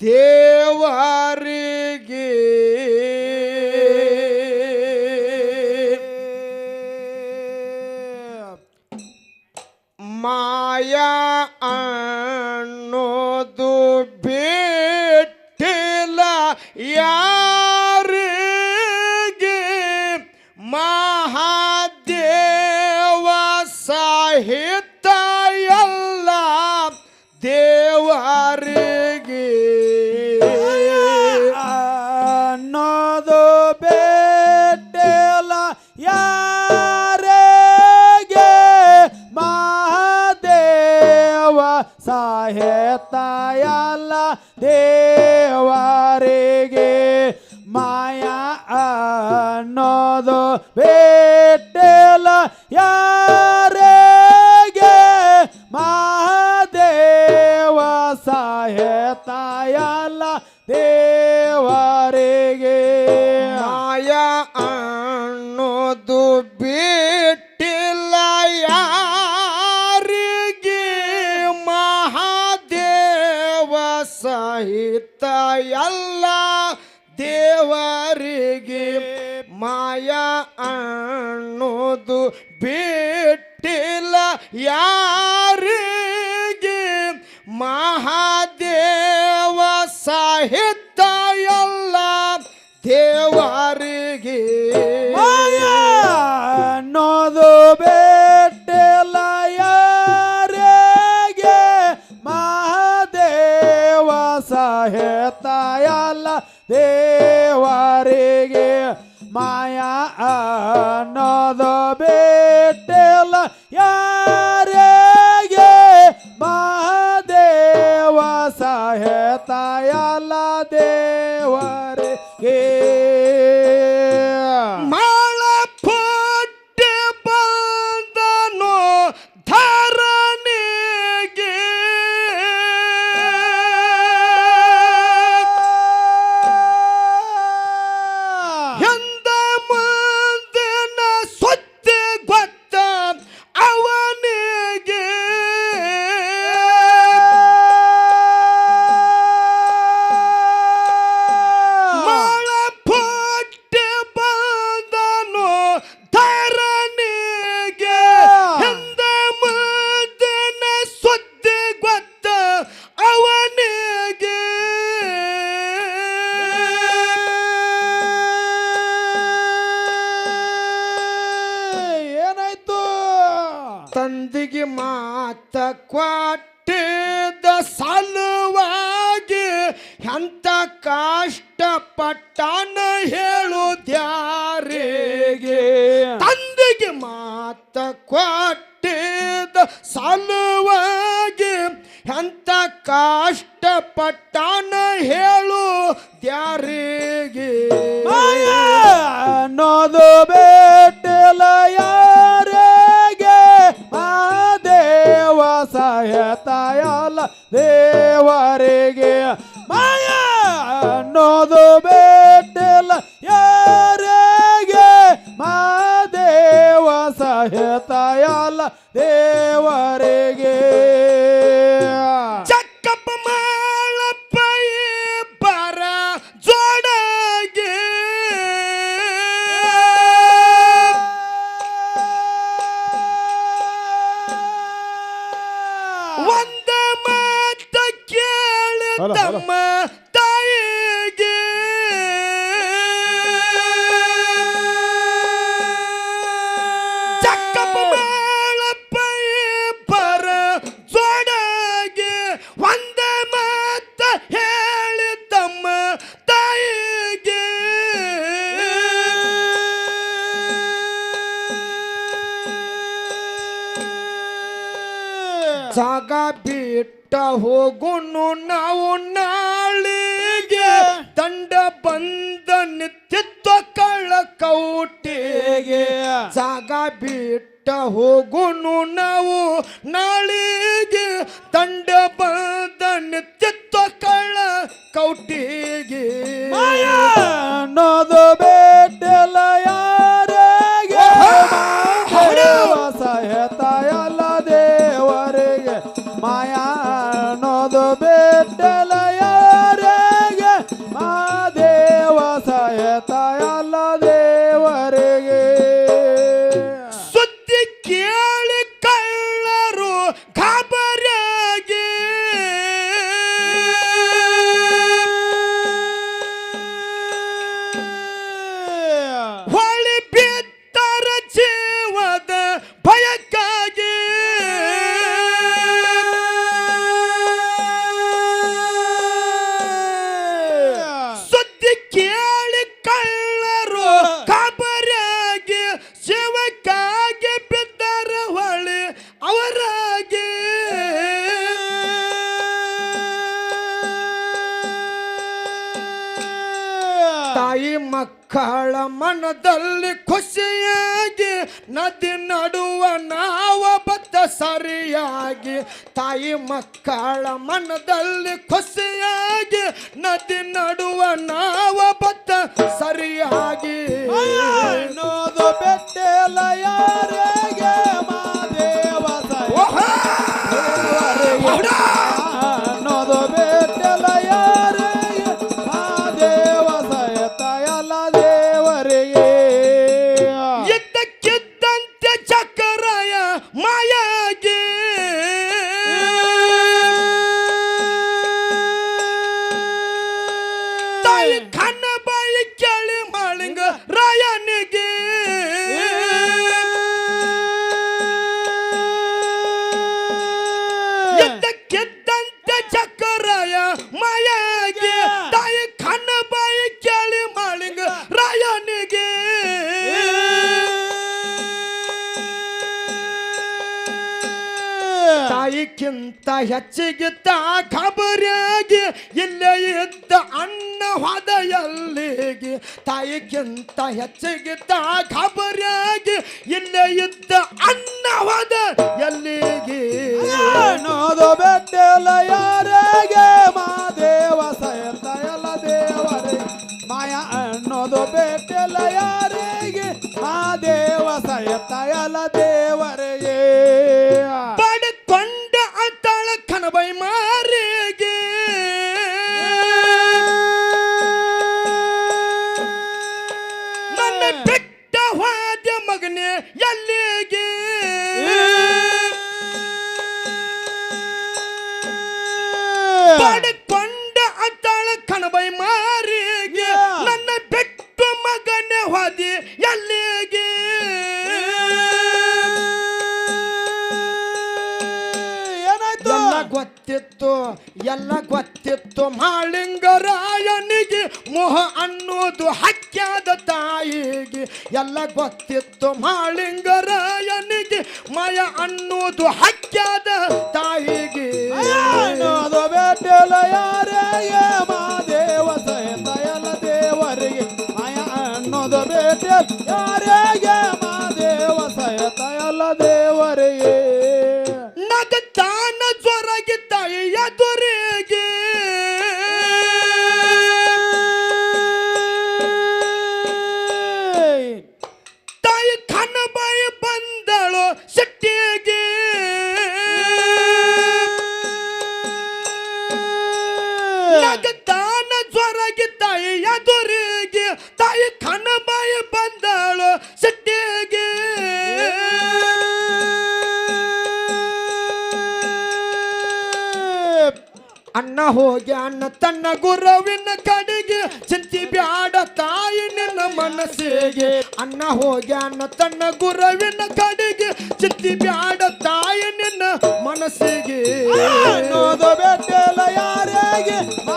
ದೇವರಿಗೆ ಮಾಯಾ ಅನ್ನೋದು ಬಿಟ್ಟಿಲ್ಲ ಯಾರಿಗೆ ಮಹಾದೇವ ಸಹಿತ ದೇವರಿಗೆ ಮಾಯಾ ಅನ್ನೋದು ಯಾರಿಗೆ? ಮಹಾದೇವ ಸಾಹೇತ ಸಹಿತ ಎಲ್ಲ ದೇವರಿಗೆ ಮಾಯಾ ಅನ್ನೋದು ಬಿಟ್ಟಿಲ್ಲ. ಯಾರಿಗೆ ಮಹಾದೇವ ಸಹಿತ ತಂದಿಗೆ ಮಾತ ಕೊಟ್ಟಿದ ಸಲುವಾಗಿ ಎಂತ ಕಷ್ಟಪಟ್ಟನ ಹೇಳುದ್ಯಾರಿಗೆ? ತಂದಿಗೆ ಮಾತ ಕೊಟ್ಟಿದ ಸಲುವಾಗಿ ಎಂತ ಕಷ್ಟಪಟ್ಟನ ಹೇಳು ದ್ಯಾರಿಗೆ ಮಾಯಾ ಅನ್ನೋದು ಸಹಾಯತಾಯಲ್ಲ ದೇವರಿಗೆ ಬಿಟ್ಟ ಹೋಗುನು ನಾವು ನಾಳಿಗೆ ತಂಡ ಬಂದ ನಿತ್ಯತ್ವ ಕಳ್ಳ ಕೌಟಿಗೆ. ಅನ್ನೋದು ಬೇಟೆಲ್ಲ ಯಾರಿಗೆ? ಸಹತಾಯಲ್ಲ ದೇವರಿಗೆ. ಮಾಯಾ ಅನ್ನೋದು ಬೇಟೆಲ್ಲ ಬೇಟೆಲ ಮಕ್ಕಳ ಮನದಲ್ಲಿ ಖುಷಿಯಾಗಿ ನದಿ ನಡುವ ನಾವ ಬತ್ತ ಸರಿಯಾಗಿ ತಾಯಿ ಮಕ್ಕಳ ಮನದಲ್ಲಿ ಖುಷಿಯಾಗಿ ನದಿ ನಡುವ ನಾವ ಬತ್ತ ಸರಿಯಾಗಿ ಬೆಟ್ಟೆಲ ಯಾರಿಗೆ ಮಾದೇವ ತಾಯಿಕ್ಕಿಂತ ಹೆಚ್ಚಿಗೆ ತಾ ಖಬರಿಯಾಗಿ ಇಲ್ಲೇ ಇದ್ದ ಅಣ್ಣ ಹೊದೆಯಲ್ಲಿಗೆ, ತಾಯಿಗಿಂತ ತಾಯಿಕ್ಕಿಂತ ಹೆಚ್ಚಿಗೆ ತಾ ಖಬರಿಯಾಗಿ ಇಲ್ಲೇ ಇದ್ದ ಅಣ್ಣ ಹೋದ ಎಲ್ಲಿಗೆ ಅನ್ನೋದು ಬೆಟ್ಟೆಲ್ಲ ಯಾರಿಗೆ? ಮಾದೇವ ಸಯತ ಎಲ್ಲ ದೇವರೇ. ಮಾಯ ಅನ್ನೋದು ಬೆಟ್ಟೆಲ್ಲ ಯಾರಿಗೆ? ಮಾದೇವ ಸಯತ ಎಲ್ಲ ದೇವರಿಗೆ ಎಲ್ಲಿಗೆ? ಏನಾಯ್ತು ಎಲ್ಲ ಗೊತ್ತಿತ್ತು ಎಲ್ಲ ಗೊತ್ತಿತ್ತು. ಮಾಳಿಂಗರಾಯನಿಗೆ ಮೋಹ ಅನ್ನೋದು ಹಕ್ಕ್ಯಾದ ತಾಯಿಗೆ. ಎಲ್ಲ ಗೊತ್ತಿತ್ತು ಮಾಳಿಂಗರಾಯನಿಗೆ ಮಯ ಅನ್ನೋದು ಹಕ್ಕ್ಯಾದ ತಾಯಿಗೆ. ಅನ್ನೋದು ಯಾರಿಗೆ ಯಾರಿಗೆ ಮಾದೇವ ಸಹಿತ ಎಲ್ಲ ದೇವರಿಗೆ. ನಗತಾನ ಜ್ವರಗೆ ತಾಯಿಯ ದೊರೆಗೆ ತಾಯಿ ಕಣ್ಣಬಾಯಿ ಬಂದಳು ಸಿಟ್ಟಿಗೆ ನಗತಾನ ಜ್ವರಗೆ ತಾಯಿಯ ದೊರೆಗೆ ತಾಯಿ ಅಣ್ಣ ಹೋಗಿ ಅಣ್ಣ ತನ್ನ ಗುರುವಿನ ಕಡೆಗೆ. ಚಿಂತಿ ಬ್ಯಾಡ ತಾಯಿ ನಿನ್ನ ಮನಸ್ಸಿಗೆ. ಅಣ್ಣ ಹೋಗ್ಯಾನ ತನ್ನ ಗುರುವಿನ ಕಡೆಗೆ. ಚಿಂತಿ ಬ್ಯಾಡ ತಾಯಿ ನಿನ್ನ ಮನಸ್ಸಿಗೆ. ಯಾರಿಗೆ?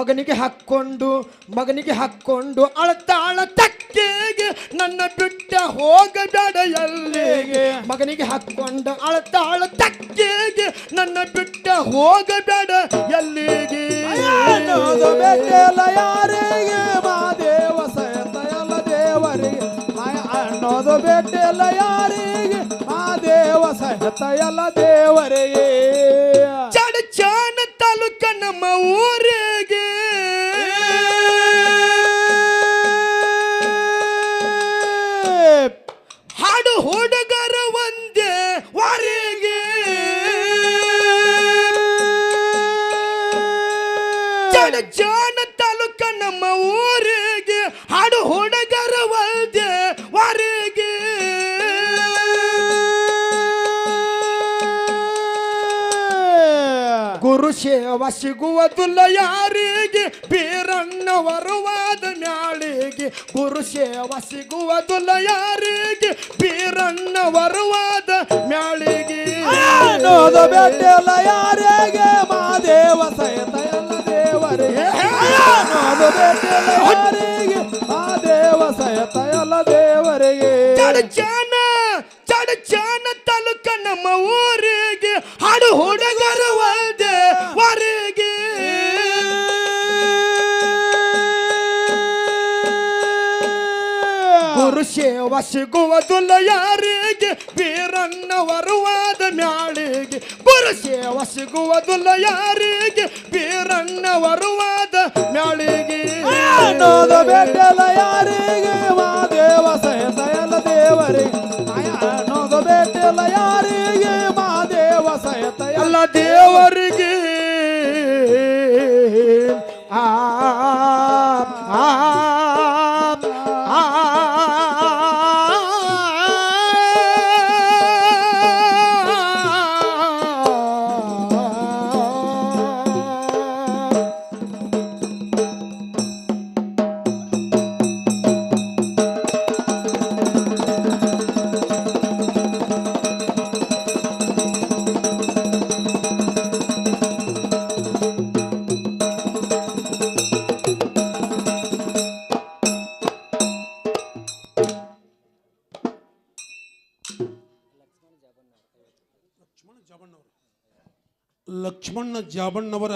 ಮಗನಿಗೆ ಹಾಕ್ಕೊಂಡು ಮಗನಿಗೆ ಹಾಕ್ಕೊಂಡು ಅಳತಾಳ ತಕ್ಕೆಗೆ ನನ್ನ ಬಿಟ್ಟ ಹೋಗಬೇಡ ಎಲ್ಲಿಗೆ ಮಗನಿಗೆ ಹಾಕ್ಕೊಂಡು ಅಳತಾಳ ತಕ್ಕೆಗೆ ನನ್ನ ಬಿಟ್ಟ ಹೋಗಬೇಡ ಎಲ್ಲಿಗೆ ಯಾರಿಗೆ? ಮಾದೇವ ಸಹಿತ ಎಲ್ಲ ದೇವರಿಗೆ. ಅನ್ನೋದು ಬೆಟ್ಟೆಲ್ಲ ಯಾರಿಗೆ? ಮಾದೇವ ಸಹಿತ ಎಲ್ಲ ದೇವರಿಗೆ. ಚಡಚಾನ ತಾಲೂಕ ನಮ್ಮ ಊರಿಗೆ ಹಾಡು ಹುಡುಗರ ವಲ್ದೆ ವಾರಿಗೆ ಗುರು ಸೇವ ಸಿಗುವುದಿಲ್ಲ ಯಾರಿಗೆ ಬೀರಣ್ಣವರುವಾದ ಮ್ಯಾಳಿಗೆ ಗುರು ಸೇವ ಸಿಗುವುದಿಲ್ಲ ಯಾರಿಗೆ ಬೀರಣ್ಣವರುವಾದ ಮ್ಯಾಳಿಗೆ ಬೆಟ್ಟೆಲ್ಲ ಯಾರಿಗೆ ಮಾದೇವ ಸಹಿತ ಎಲ್ಲ ದೇವರಿಗೆ ಬೆಟ್ಟೆಲ್ಲ ಯಾರಿಗೆ ಸೇವ ಸಿಗುವುದಿಲ್ಲ ಯಾರಿಗೆ? ವೀರಣ್ಣ ವರುವಾದ ಮ್ಯಾಳಿಗೆ ಗುರು ಸೇವ ಸಿಗುವುದಿಲ್ಲ ಯಾರಿಗೆ ವೀರಣ್ಣ ವರುವಾದ ಮ್ಯಾಳಿಗೆ ಬೆಟ್ಟಿಲ್ಲ ಯಾರಿಗೆ? ಮಾದೇವ ಸಹಿತ ಎಲ್ಲ ದೇವರಿಗೆ. ಅನ್ನೋದು ಬೆಟ್ಟಿಲ್ಲ ಯಾರಿಗೆ? ಮಾದೇವ ಸಹಿತ ಎಲ್ಲ ಎಲ್ಲ ದೇವರಿಗೆ. ಆ, ಜಾಬಣ್ಣವರ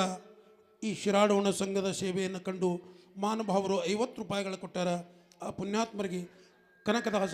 ಈ ಶಿರಾಡೋಣ ಸಂಘದ ಸೇವೆಯನ್ನು ಕಂಡು ಮಾನಭಾವರು ಐವತ್ತು ರೂಪಾಯಿಗಳು ಕೊಟ್ಟಾರ. ಆ ಪುಣ್ಯಾತ್ಮರಿಗೆ ಕನಕದಾಸ